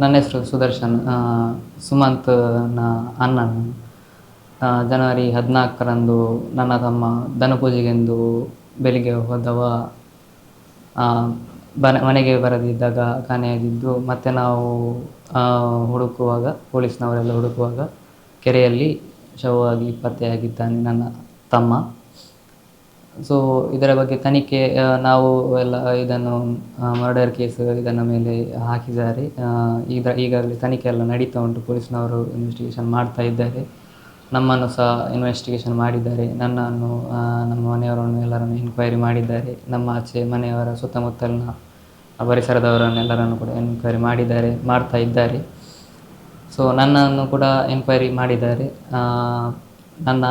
ನನ್ನ ಹೆಸರು ಸುದರ್ಶನ್ ಸುಮಂತ್ ಸುಮಂತ್ನ ಅಣ್ಣ ಜನವರಿ ಹದಿನಾಲ್ಕರಂದು ನನ್ನ ತಮ್ಮ ದನಪೂಜೆಗೆಂದು ಬೆಳಿಗ್ಗೆ ಹೋದವ ಬನ, ಮನೆಗೆ ಬರದಿದ್ದಾಗ ಕಾಣೆಯಾಗಿದ್ದು, ಮತ್ತು ನಾವು ಹುಡುಕುವಾಗ, ಪೊಲೀಸ್ನವರೆಲ್ಲ ಹುಡುಕುವಾಗ ಕೆರೆಯಲ್ಲಿ ಶವವಾಗಿ ಪತ್ತೆಯಾಗಿದ್ದಾನೆ ನನ್ನ ತಮ್ಮ. ಸೊ ಇದರ ಬಗ್ಗೆ ತನಿಖೆ ನಾವು ಎಲ್ಲ ಇದನ್ನು ಮರ್ಡರ್ ಕೇಸ್ ಇದನ್ನ ಮೇಲೆ ಹಾಕಿದ್ದಾರೆ. ಈಗ ಈಗಾಗಲೇ ತನಿಖೆ ಎಲ್ಲ ನಡೀತಾ ಉಂಟು. ಪೊಲೀಸ್ನವರು ಇನ್ವೆಸ್ಟಿಗೇಷನ್ ಮಾಡ್ತಾ ಇದ್ದಾರೆ. ನಮ್ಮನ್ನು ಸಹ ಇನ್ವೆಸ್ಟಿಗೇಷನ್ ಮಾಡಿದ್ದಾರೆ. ನನ್ನನ್ನು ನಮ್ಮ ಮನೆಯವರನ್ನು ಎಲ್ಲರನ್ನು ಎನ್ಕ್ವೈರಿ ಮಾಡಿದ್ದಾರೆ. ನಮ್ಮ ಆಚೆ ಮನೆಯವರ ಸುತ್ತಮುತ್ತಲಿನ ಪರಿಸರದವರನ್ನೆಲ್ಲರನ್ನು ಕೂಡ ಎನ್ಕ್ವೈರಿ ಮಾಡಿದ್ದಾರೆ, ಮಾಡ್ತಾ ಇದ್ದಾರೆ. ಸೊ ನನ್ನನ್ನು ಕೂಡ ಎನ್ಕ್ವೈರಿ ಮಾಡಿದ್ದಾರೆ. ನನ್ನ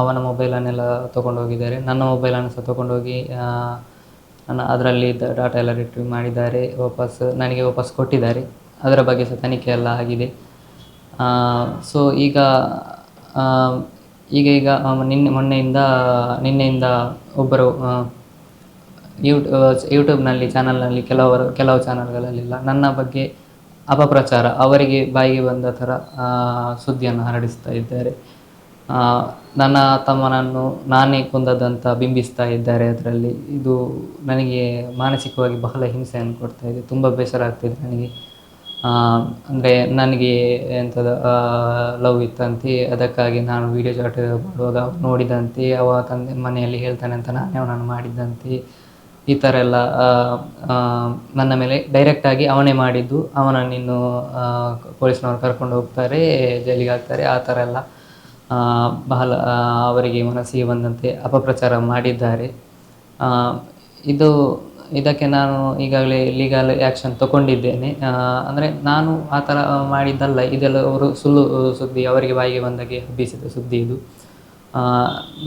ಅವನ ಮೊಬೈಲನ್ನೆಲ್ಲ ತೊಗೊಂಡೋಗಿದ್ದಾರೆ. ನನ್ನ ಮೊಬೈಲನ್ನು ಸಹ ತೊಗೊಂಡೋಗಿ ನನ್ನ ಅದರಲ್ಲಿ ಡಾಟಾ ಎಲ್ಲ ರಿಟ್ರೀವ್ ಮಾಡಿದ್ದಾರೆ. ವಾಪಸ್, ನನಗೆ ವಾಪಸ್ ಕೊಟ್ಟಿದ್ದಾರೆ. ಅದರ ಬಗ್ಗೆ ಸಹ ತನಿಖೆ ಎಲ್ಲ ಆಗಿದೆ. ಸೊ ಈಗ ಈಗ ಈಗ ನಿನ್ನೆ, ಮೊನ್ನೆಯಿಂದ, ನಿನ್ನೆಯಿಂದ ಒಬ್ಬರು ಯೂಟ್ ಯೂಟ್ಯೂಬ್ನಲ್ಲಿ ಚಾನಲ್ನಲ್ಲಿ ಕೆಲವರು, ಕೆಲವು ಚಾನಲ್ಗಳಲ್ಲೆಲ್ಲ ನನ್ನ ಬಗ್ಗೆ ಅಪಪ್ರಚಾರ, ಅವರಿಗೆ ಬಾಯಿಗೆ ಬಂದ ಥರ ಸುದ್ದಿಯನ್ನು ಹರಡಿಸ್ತಾ ಇದ್ದಾರೆ. ನನ್ನ ತಮ್ಮನನ್ನು ನಾನೇ ಕೊಂದದಂತ ಬಿಂಬಿಸ್ತಾ ಇದ್ದಾರೆ ಅದರಲ್ಲಿ. ಇದು ನನಗೆ ಮಾನಸಿಕವಾಗಿ ಬಹಳ ಹಿಂಸೆಯನ್ನು ಕೊಡ್ತಾ ಇದೆ, ತುಂಬ ಬೇಸರ ಆಗ್ತಿದೆ ನನಗೆ. ಅಂದರೆ ನನಗೆ ಎಂಥದ ಲವ್ ಇತ್ತಂತೆ, ಅದಕ್ಕಾಗಿ ನಾನು ವೀಡಿಯೋ ಚಾಟ್ ಮಾಡುವಾಗ ನೋಡಿದಂತೆ, ಅವ ತಂದೆ ಮನೆಯಲ್ಲಿ ಹೇಳ್ತಾನೆ ಅಂತ ನಾನೇ ಅವನನ್ನು ಮಾಡಿದ್ದಂತೆ. ಈ ಥರ ಎಲ್ಲ ನನ್ನ ಮೇಲೆ ಡೈರೆಕ್ಟಾಗಿ ಅವನೇ ಮಾಡಿದ್ದು. ಅವನನ್ನು ಇನ್ನು ಪೊಲೀಸ್ನವ್ರು ಕರ್ಕೊಂಡು ಹೋಗ್ತಾರೆ, ಜೈಲಿಗೆ ಹಾಕ್ತಾರೆ, ಆ ಥರ ಎಲ್ಲ. ಬಹಳ ಅವರಿಗೆ ಮನಸ್ಸಿಗೆ ಬಂದಂತೆ ಅಪಪ್ರಚಾರ ಮಾಡಿದ್ದಾರೆ. ಇದು, ಇದಕ್ಕೆ ನಾನು ಈಗಾಗಲೇ ಲೀಗಲ್ ಆ್ಯಕ್ಷನ್ ತಗೊಂಡಿದ್ದೇನೆ. ಅಂದರೆ ನಾನು ಆ ಥರ ಮಾಡಿದ್ದಲ್ಲ, ಇದೆಲ್ಲ ಅವರು ಸುಳ್ಳು ಸುದ್ದಿ, ಅವರಿಗೆ ಬಾಯಿಗೆ ಬಂದಾಗೆ ಹಬ್ಬಿಸಿದ ಸುದ್ದಿ ಇದು.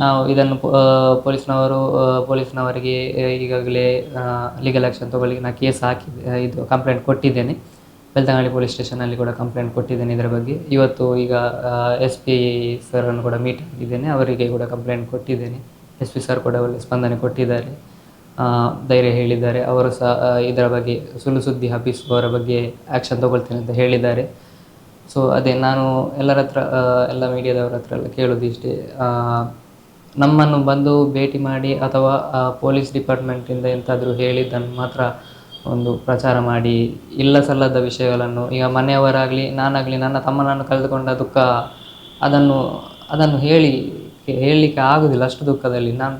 ನಾವು ಇದನ್ನು ಪೊಲೀಸ್ನವರು ಪೊಲೀಸ್ನವರಿಗೆ ಈಗಾಗಲೇ ಲೀಗಲ್ ಆ್ಯಕ್ಷನ್ ತಗೊಳ್ಳಿಕ್ಕೆ ನಾನು ಕೇಸ್ ಹಾಕಿ ಇದು ಕಂಪ್ಲೇಂಟ್ ಕೊಟ್ಟಿದ್ದೇನೆ. ಬೆಳ್ತಂಗಡಿ ಪೊಲೀಸ್ ಸ್ಟೇಷನಲ್ಲಿ ಕೂಡ ಕಂಪ್ಲೇಂಟ್ ಕೊಟ್ಟಿದ್ದೇನೆ ಇದರ ಬಗ್ಗೆ. ಇವತ್ತು ಈಗ ಎಸ್ ಪಿ ಸರನ್ನು ಕೂಡ ಮೀಟ್ ಆಗಿದ್ದೇನೆ. ಅವರಿಗೆ ಕೂಡ ಕಂಪ್ಲೇಂಟ್ ಕೊಟ್ಟಿದ್ದೇನೆ. ಎಸ್ ಪಿ ಸರ್ ಕೂಡ ಒಳ್ಳೆ ಸ್ಪಂದನೆ ಕೊಟ್ಟಿದ್ದಾರೆ. ಧೈರ್ಯ ಹೇಳಿದ್ದಾರೆ. ಅವರು ಸಹ ಇದರ ಬಗ್ಗೆ ಸುಳ್ಳು ಸುದ್ದಿ ಹಬ್ಬಿಸುವವರ ಬಗ್ಗೆ ಆ್ಯಕ್ಷನ್ ತಗೊಳ್ತೇನೆ ಅಂತ ಹೇಳಿದ್ದಾರೆ. ಸೊ ಅದೇ ನಾನು ಎಲ್ಲರ ಹತ್ರ ಎಲ್ಲ ಮೀಡಿಯಾದವರ ಹತ್ರ ಎಲ್ಲ ಕೇಳೋದು ಇಷ್ಟೇ ನಮ್ಮನ್ನು ಬಂದು ಭೇಟಿ ಮಾಡಿ ಅಥವಾ ಪೊಲೀಸ್ ಡಿಪಾರ್ಟ್ಮೆಂಟಿಂದ ಎಂತಾದರೂ ಹೇಳಿದ್ದನ್ನು ಮಾತ್ರ ಒಂದು ಪ್ರಚಾರ ಮಾಡಿ ಇಲ್ಲ ಸಲ್ಲದ ವಿಷಯಗಳನ್ನು, ಈಗ ಮನೆಯವರಾಗಲಿ, ನಾನಾಗಲಿ, ನನ್ನ ತಮ್ಮನನ್ನು ಕಳೆದುಕೊಂಡ ದುಃಖ, ಅದನ್ನು ಅದನ್ನು ಹೇಳಿ, ಹೇಳಲಿಕ್ಕೆ ಆಗುವುದಿಲ್ಲ ಅಷ್ಟು ದುಃಖದಲ್ಲಿ. ನಾನು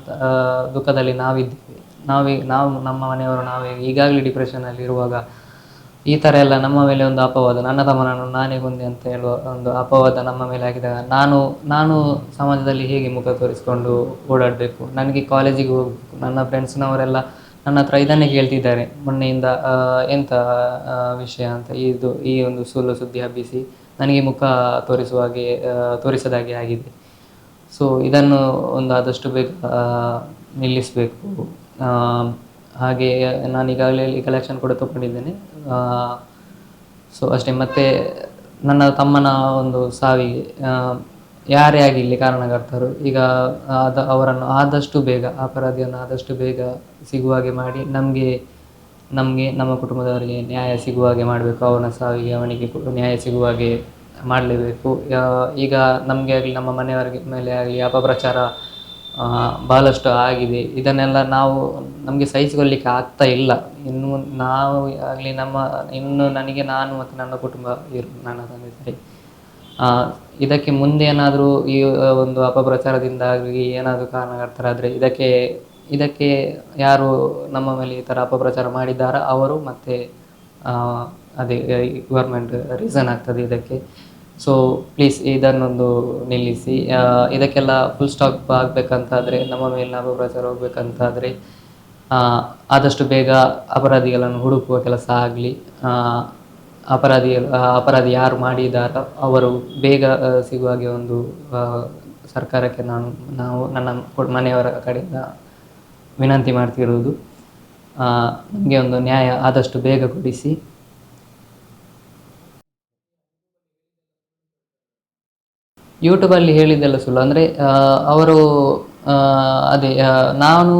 ದುಃಖದಲ್ಲಿ ನಾವಿದ್ದೇವೆ. ನಾವೇ, ನಾವು, ನಮ್ಮ ಮನೆಯವರು ನಾವೇ ಈಗಾಗಲೇ ಡಿಪ್ರೆಷನಲ್ಲಿ ಇರುವಾಗ ಈ ಥರ ಎಲ್ಲ ನಮ್ಮ ಮೇಲೆ ಒಂದು ಅಪವಾದ, ನನ್ನ ತಮ್ಮನನ್ನು ನಾನೇ ಕೊಂದೆ ಅಂತ ಹೇಳುವ ಒಂದು ಅಪವಾದ ನಮ್ಮ ಮೇಲೆ ಹಾಕಿದಾಗ ನಾನು ನಾನು ಸಮಾಜದಲ್ಲಿ ಹೇಗೆ ಮುಖ ತೋರಿಸಿಕೊಂಡು ಓಡಾಡಬೇಕು? ನನಗೆ ಕಾಲೇಜಿಗೆ ಹೋಗಬೇಕು. ನನ್ನ ಫ್ರೆಂಡ್ಸ್ನವರೆಲ್ಲ ನನ್ನ ಹತ್ರ ಇದನ್ನೇ ಕೇಳ್ತಿದ್ದಾರೆ. ಮೊನ್ನೆಯಿಂದ ಎಂಥ ವಿಷಯ ಅಂತ, ಇದು, ಈ ಒಂದು ಸುಳ್ಳು ಸುದ್ದಿ ಹಬ್ಬಿಸಿ ನನಗೆ ಮುಖ ತೋರಿಸುವ ಹಾಗೆ ತೋರಿಸದಾಗೆ ಆಗಿದೆ. ಸೊ ಇದನ್ನು ಒಂದು ಆದಷ್ಟು ಬೇಗ ನಿಲ್ಲಿಸಬೇಕು. ಹಾಗೆ ನಾನು ಈಗಾಗಲೇ ಕಲೆಕ್ಷನ್ ಕೂಡ ತಗೊಂಡಿದ್ದೇನೆ. ಸೊ ಅಷ್ಟೇ. ಮತ್ತು ನನ್ನ ತಮ್ಮನ ಒಂದು ಸಾವಿಗೆ ಯಾರೇ ಆಗಿರಲಿ ಕಾರಣಕರ್ತರು, ಈಗ ಆದ ಅವರನ್ನು ಆದಷ್ಟು ಬೇಗ, ಅಪರಾಧಿಯನ್ನು ಆದಷ್ಟು ಬೇಗ ಸಿಗುವ ಹಾಗೆ ಮಾಡಿ, ನಮಗೆ ನಮಗೆ, ನಮ್ಮ ಕುಟುಂಬದವರಿಗೆ ನ್ಯಾಯ ಸಿಗುವ ಹಾಗೆ ಮಾಡಬೇಕು ಅವನ ಸಾವಿಗೆ ಅವನಿಗೆ ನ್ಯಾಯ ಸಿಗುವ ಹಾಗೆ ಮಾಡಲೇಬೇಕು. ಈಗ ನಮಗೆ ಆಗಲಿ, ನಮ್ಮ ಮನೆಯವರಿಗೆ ಮೇಲೆ ಆಗಲಿ ಅಪಪ್ರಚಾರ ಬಹಳಷ್ಟು ಆಗಿದೆ. ಇದನ್ನೆಲ್ಲ ನಾವು ನಮಗೆ ಸಹಿಸಿಕೊಳ್ಳಿಕ್ಕೆ ಆಗ್ತಾ ಇಲ್ಲ. ಇನ್ನು ನಾವು ಆಗಲಿ ನಮ್ಮ, ಇನ್ನು ನನಗೆ ನಾನು ಮತ್ತು ನನ್ನ ಕುಟುಂಬ ಇರು, ನನ್ನ ತಂದೆ ತಾಯಿ. ಇದಕ್ಕೆ ಮುಂದೆ ಏನಾದರೂ ಈ ಒಂದು ಅಪಪ್ರಚಾರದಿಂದಾಗಿ ಏನಾದರೂ ಕಾರಣಕರ್ತರಾದರೆ ಇದಕ್ಕೆ ಇದಕ್ಕೆ ಯಾರು ನಮ್ಮ ಮೇಲೆ ಈ ಥರ ಅಪಪ್ರಚಾರ ಮಾಡಿದ್ದಾರ? ಅವರು ಮತ್ತೆ ಅದೇ ಗೌರ್ಮೆಂಟ್ ರೀಸನ್ ಆಗ್ತದೆ ಇದಕ್ಕೆ. ಸೊ ಪ್ಲೀಸ್ ಇದನ್ನೊಂದು ನಿಲ್ಲಿಸಿ. ಇದಕ್ಕೆಲ್ಲ ಫುಲ್ ಸ್ಟಾಪ್ ಆಗಬೇಕಂತಾದರೆ, ನಮ್ಮ ಮೇಲಿನ ಅಪಪ್ರಚಾರ ಹೋಗ್ಬೇಕಂತಾದರೆ ಆದಷ್ಟು ಬೇಗ ಅಪರಾಧಿಗಳನ್ನು ಹುಡುಕುವ ಕೆಲಸ ಆಗಲಿ. ಅಪರಾಧಿ ಅಪರಾಧಿ ಯಾರು ಮಾಡಿದಾರೋ ಅವರು ಬೇಗ ಸಿಗುವ ಹಾಗೆ ಒಂದು ಸರ್ಕಾರಕ್ಕೆ ನಾನು, ನಾವು, ನನ್ನ ಮನೆಯವರ ಕಡೆಯಿಂದ ವಿನಂತಿ ಮಾಡ್ತಿರುವುದು. ನಮಗೆ ಒಂದು ನ್ಯಾಯ ಆದಷ್ಟು ಬೇಗ ಕೊಡಿಸಿ. ಯೂಟ್ಯೂಬಲ್ಲಿ ಹೇಳಿದ್ದೆಲ್ಲ ಸುಳ್ಳು. ಅಂದರೆ ಅವರು ಅದೇ ನಾನು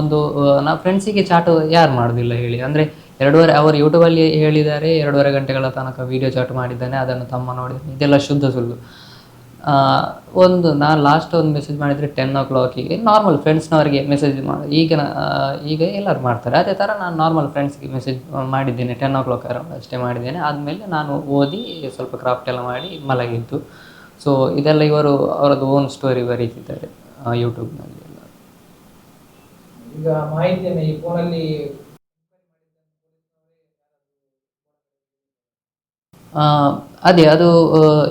ಒಂದು ನಾ ಫ್ರೆಂಡ್ಸಿಗೆ ಚಾಟು ಯಾರು ಮಾಡೋದಿಲ್ಲ ಹೇಳಿ. ಅಂದರೆ ಎರಡೂವರೆ, ಅವರು ಯೂಟ್ಯೂಬಲ್ಲಿ ಹೇಳಿದ್ದಾರೆ, ಎರಡೂವರೆ ಗಂಟೆಗಳ ತನಕ ವೀಡಿಯೋ ಚಾಟ್ ಮಾಡಿದ್ದಾನೆ, ಅದನ್ನು ತಮ್ಮ ನೋಡಿದ್ದಾನೆ ಇದೆಲ್ಲ ಶುದ್ಧ ಸುಳ್ಳು. ಒಂದು, ನಾನು ಲಾಸ್ಟ್ ಒಂದು ಮೆಸೇಜ್ ಮಾಡಿದರೆ ಟೆನ್ ಓ ಕ್ಲಾಕಿಗೆ ನಾರ್ಮಲ್ ಫ್ರೆಂಡ್ಸ್ನವರಿಗೆ ಮೆಸೇಜ್ ಮಾಡಿ ಈಗಿನ ಈಗ ಎಲ್ಲರೂ ಮಾಡ್ತಾರೆ. ಅದೇ ಥರ ನಾನು ನಾರ್ಮಲ್ ಫ್ರೆಂಡ್ಸ್ಗೆ ಮೆಸೇಜ್ ಮಾಡಿದ್ದೇನೆ ಟೆನ್ ಓ ಕ್ಲಾಕ್ ಅಷ್ಟೇ ಮಾಡಿದ್ದೇನೆ. ಆದಮೇಲೆ ನಾನು ಓದಿ ಸ್ವಲ್ಪ ಕ್ರಾಫ್ಟ್ ಎಲ್ಲ ಮಾಡಿ ಮಲಗಿದ್ದು. ಸೊ ಇದೆಲ್ಲ ಇವರು ಅವರದ್ದು ಓನ್ ಸ್ಟೋರಿ ಬರೀತಿದ್ದಾರೆ ಯೂಟ್ಯೂಬ್ನಲ್ಲಿ ಈಗ ಮಾಹಿತಿಯನ್ನು ಈ ಫೋನಲ್ಲಿ ಅದೇ, ಅದು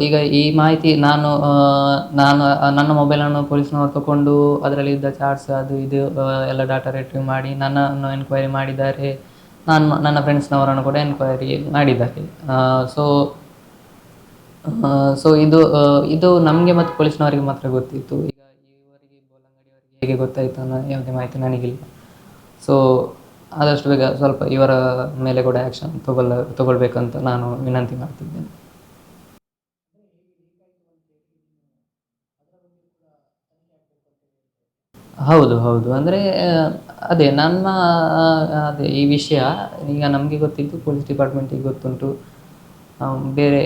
ಈಗ ಈ ಮಾಹಿತಿ ನಾನು ನಾನು ನನ್ನ ಮೊಬೈಲನ್ನು ಪೊಲೀಸ್ನವರು ತಗೊಂಡು ಅದರಲ್ಲಿ ಇದ್ದ ಚಾರ್ಟ್ಸ್ ಅದು ಇದು ಎಲ್ಲ ಡಾಟಾ ರಿಟ್ರೀವ್ ಮಾಡಿ ನನ್ನನ್ನು ಎನ್ಕ್ವೈರಿ ಮಾಡಿದ್ದಾರೆ. ನಾನು ನನ್ನ ಫ್ರೆಂಡ್ಸ್ನವರನ್ನು ಕೂಡ ಎನ್ಕ್ವೈರಿ ಮಾಡಿದ್ದಾರೆ. ಸೊ ಸೊ ಇದು ಇದು ನಮಗೆ ಮತ್ತು ಪೊಲೀಸ್ನವರಿಗೆ ಮಾತ್ರ ಗೊತ್ತಿತ್ತು. ಈಗ ಇವರಿಗೆ ಬೋಲಂಗಡಿಯವರಿಗೆ ಹೇಗೆ ಗೊತ್ತಾಯಿತು ಅನ್ನೋ ಯಾವುದೇ ಮಾಹಿತಿ ನನಗಿಲ್ಲ. ಸೊ ಆದಷ್ಟು ಬೇಗ ಸ್ವಲ್ಪ ಇವರ ಮೇಲೆ ಕೂಡ ಆ್ಯಕ್ಷನ್ ತಗೊಳ್ಳ, ತಗೊಳ್ಬೇಕಂತ ನಾನು ವಿನಂತಿ ಮಾಡ್ತಿದ್ದೇನೆ. ಹೌದು ಹೌದು. ಅಂದರೆ ಅದೇ ನಮ್ಮ ಅದೇ ಈ ವಿಷಯ ಈಗ ನಮಗೆ ಗೊತ್ತಿತ್ತು ಪೊಲೀಸ್ ಡಿಪಾರ್ಟ್ಮೆಂಟಿಗೆ ಗೊತ್ತುಂಟು. ಬೇರೆ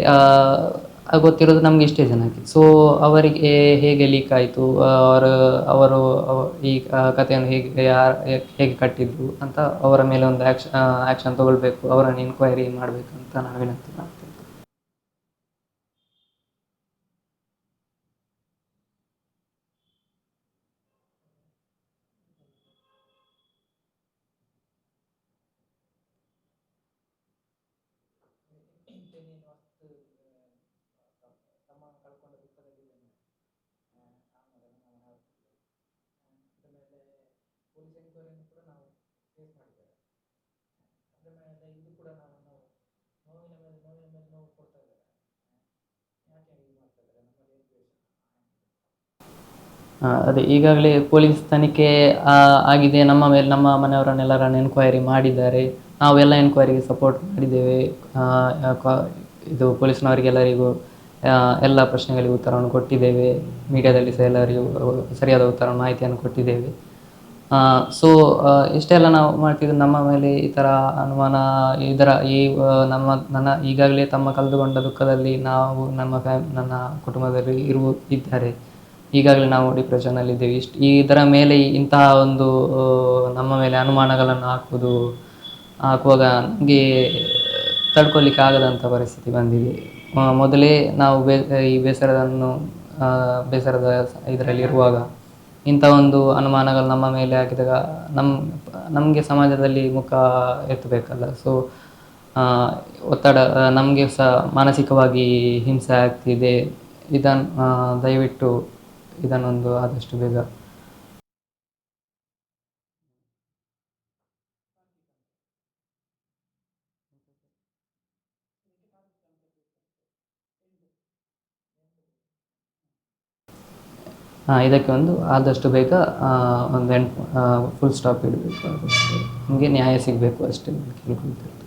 ಗೊತ್ತಿರೋದು ನಮ್ಗೆ ಇಷ್ಟೇ ಜನಕ್ಕೆ. ಸೊ ಅವರಿಗೆ ಹೇಗೆ ಲೀಕ್ ಆಯಿತು, ಅವರು ಅವರು, ಅವ- ಈ ಕಥೆಯನ್ನು ಹೇಗೆ, ಯಾರು, ಹೇಗೆ ಕಟ್ಟಿದ್ರು ಅಂತ ಅವರ ಮೇಲೆ ಒಂದು ಆ್ಯಕ್ಷನ್ ಆ್ಯಕ್ಷನ್ ತಗೊಳ್ಬೇಕು, ಅವರನ್ನು ಇನ್ಕ್ವೈರಿ ಅಂತ ನಾನು ವಿನಂತಿ ಮಾಡ್ತೀನಿ ನೀನು ಅಷ್ಟು ಆ, ತಮ್ಮ ಕಳ್ಕೊಂಡ ದುಃಖದಲ್ಲಿದ್ದೇನೆ ಆ, ಆಮೇಲೆ ನಮ್ಮ ಮನೆ ಅವ್ರು. ಆ, ಅದ್ರ ಮೇಲೆ ಪೊಲೀಸ್ ಎಂಕ್ವೈರಿಯನ್ನು ಕೂಡ ನಾವು ಫೇಸ್ ಮಾಡಿದ್ದೇವೆ. ಅದರ ಕೂಡ ನಾವು ನಾವು ನೋವಿನ ಮೇಲೆ ಇದ್ದಾರೆ. ಯಾಕೆ ಇದು ಮಾಡ್ತಾ ಏನು ದ್ವೇಷ? ಅದೇ, ಈಗಾಗಲೇ ಪೊಲೀಸ್ ತನಿಖೆ ಆಗಿದೆ. ನಮ್ಮ ಮೇಲೆ, ನಮ್ಮ ಮನೆಯವರನ್ನೆಲ್ಲರನ್ನು ಎನ್ಕ್ವೈರಿ ಮಾಡಿದ್ದಾರೆ. ನಾವೆಲ್ಲ ಎನ್ಕ್ವೈರಿಗೆ ಸಪೋರ್ಟ್ ಮಾಡಿದ್ದೇವೆ. ಇದು ಪೊಲೀಸ್ನವರಿಗೆಲ್ಲರಿಗೂ ಎಲ್ಲ ಪ್ರಶ್ನೆಗಳಿಗೆ ಉತ್ತರವನ್ನು ಕೊಟ್ಟಿದ್ದೇವೆ. ಮೀಡಿಯಾದಲ್ಲಿ ಸಹ ಎಲ್ಲರಿಗೂ, ಸರಿಯಾದ ಉತ್ತರ ಮಾಹಿತಿಯನ್ನು ಕೊಟ್ಟಿದ್ದೇವೆ. ಸೊ ಇಷ್ಟೆಲ್ಲ ನಾವು ಮಾಡ್ತಿದ್ದು ನಮ್ಮ ಮೇಲೆ ಈ ಥರ ಅನುಮಾನ ಇದರ ಈ ನಮ್ಮ, ನನ್ನ ಈಗಾಗಲೇ ತಮ್ಮ ಕಳೆದುಕೊಂಡ ದುಃಖದಲ್ಲಿ ನಾವು ನಮ್ಮ ಫ್ಯಾಮ್, ನನ್ನ ಕುಟುಂಬದಲ್ಲಿ ಇರುವ, ಇದ್ದಾರೆ. ಈಗಾಗಲೇ ನಾವು ಡಿಪ್ರೆಷನ್ನಲ್ಲಿದ್ದೇವೆ ಇಷ್ಟು ಇದರ ಮೇಲೆ ಇಂತಹ ಒಂದು ನಮ್ಮ ಮೇಲೆ ಅನುಮಾನಗಳನ್ನು ಹಾಕುವುದು, ಹಾಕುವಾಗ ನಮಗೆ ತಡ್ಕೊಳ್ಲಿಕ್ಕೆ ಆಗದಂಥ ಪರಿಸ್ಥಿತಿ ಬಂದಿದೆ. ಮೊದಲೇ ನಾವು ಬೇ, ಈ ಬೇಸರವನ್ನು ಬೇಸರದ ಇದರಲ್ಲಿ ಇರುವಾಗ ಇಂಥ ಒಂದು ಅನುಮಾನಗಳು ನಮ್ಮ ಮೇಲೆ ಹಾಕಿದಾಗ ನಮ್ಮ ನಮಗೆ ಸಮಾಜದಲ್ಲಿ ಮುಖ ಎತ್ತಬೇಕಲ್ಲ. ಸೊ ಒತ್ತಡ, ನಮಗೆ ಸಹ ಮಾನಸಿಕವಾಗಿ ಹಿಂಸೆ ಆಗ್ತಿದೆ. ಇದನ್ನು ದಯವಿಟ್ಟು ಇದನ್ನೊಂದು ಆದಷ್ಟು ಬೇಗ ಇದಕ್ಕೆ ಒಂದು ಆದಷ್ಟು ಬೇಗ ಒಂದು ಎಂಟು ಫುಲ್ ಸ್ಟಾಪ್ ಇಡಬೇಕು. ನಮಗೆ ನ್ಯಾಯ ಸಿಗಬೇಕು ಅಷ್ಟೇ ನಾನು